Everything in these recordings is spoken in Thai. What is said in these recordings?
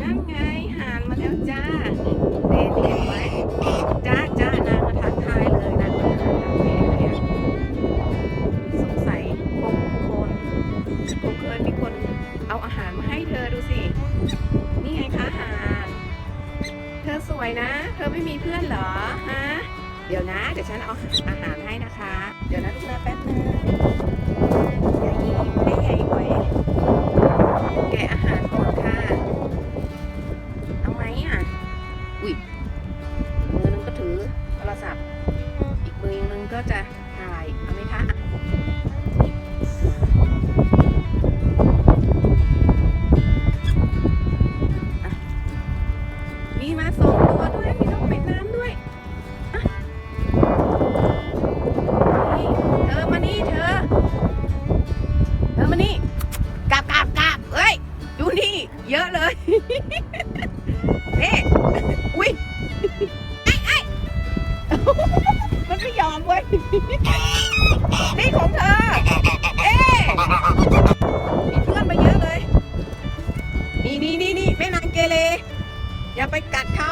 นั่นไงหานมาแล้วจ้าเดนเห็นไหมจ้าจ้านางมาทักทายเลยนางมาทักทายเลยอะสงสัยคงคนคงเคยมีคนเอาอาหารมาให้เธอดูสิ นี่ไงคะหารเธอสวยนะ เธอไม่มีเพื่อนเหรอฮะเดี๋ยวนะ เดี๋ยวฉันเอาอาหารให้นะคะ ถือโทรศัพท์ อีกมือนึงก็จะถ่ายเอาไหมคะมีมาสองตัวด้วยมีน้องเป็ดน้ำด้วยอะนี่เธอมานี่เธอเธอมานี่ นี่ของเธอ เอ๊มีเพื่อนมาเยอะเลย นี่นี่นี่นี่แม่นางเกเรอย่าไปกัดเขา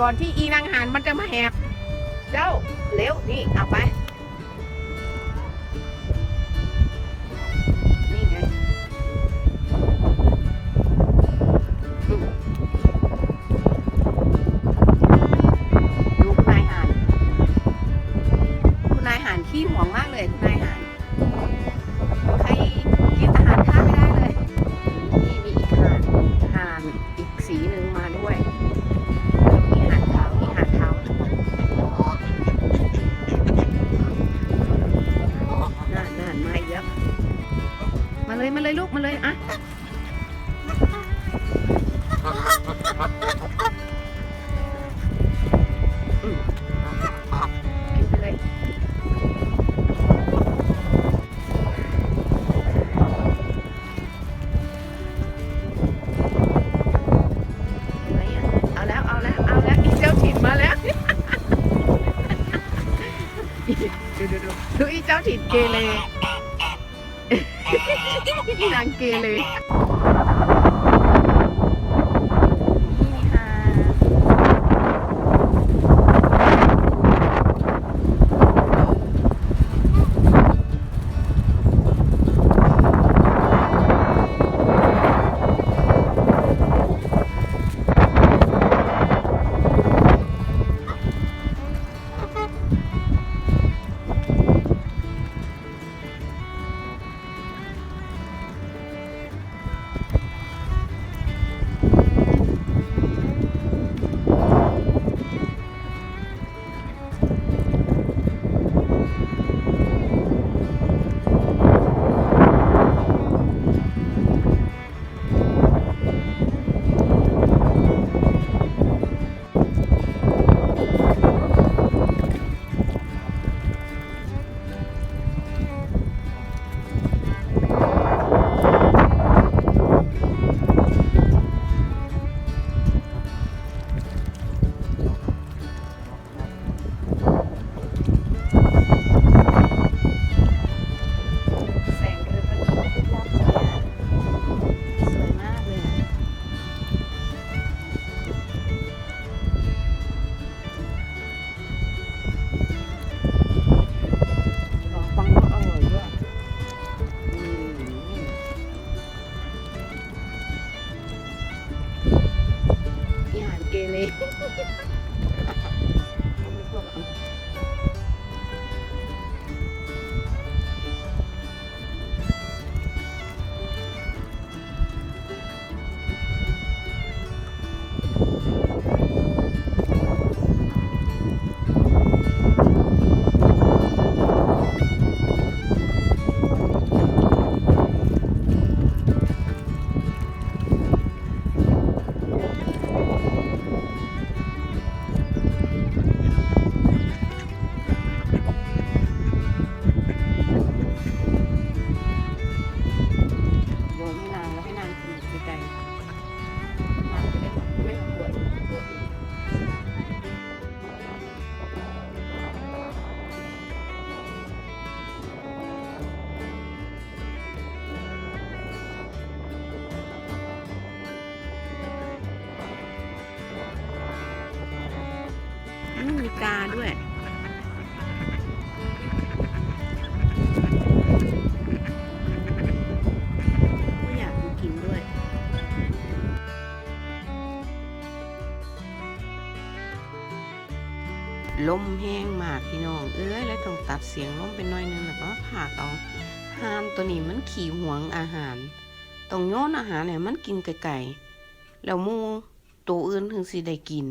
ก่อนที่อีนางหานมันจะมาแหบ เจ้าเร็วนี่เอาไป มาเลยลูกมาเลยอะกินไปเลยอะเอาแล้วเอาแล้วเอาแล้วอีเจ้าถิ่นมาแล้ว ดูดูดูดูอีเจ้าถิ่นเกเร อีนางเกเรนี่ มมีกาด้วยอยากกินด้วยลมแห้งมากพี่น้อง เอ้ยแล้วต้องตัดเสียงลมเป็นน้อยนึงแล้วก็ผ่าเอาห่านตัวนี้มันขี่หวงอาหารต้องโย้อนอาหารเนี่ยมันกินไก่ๆแล้วมูตัวอื่นถึงสิได้กิน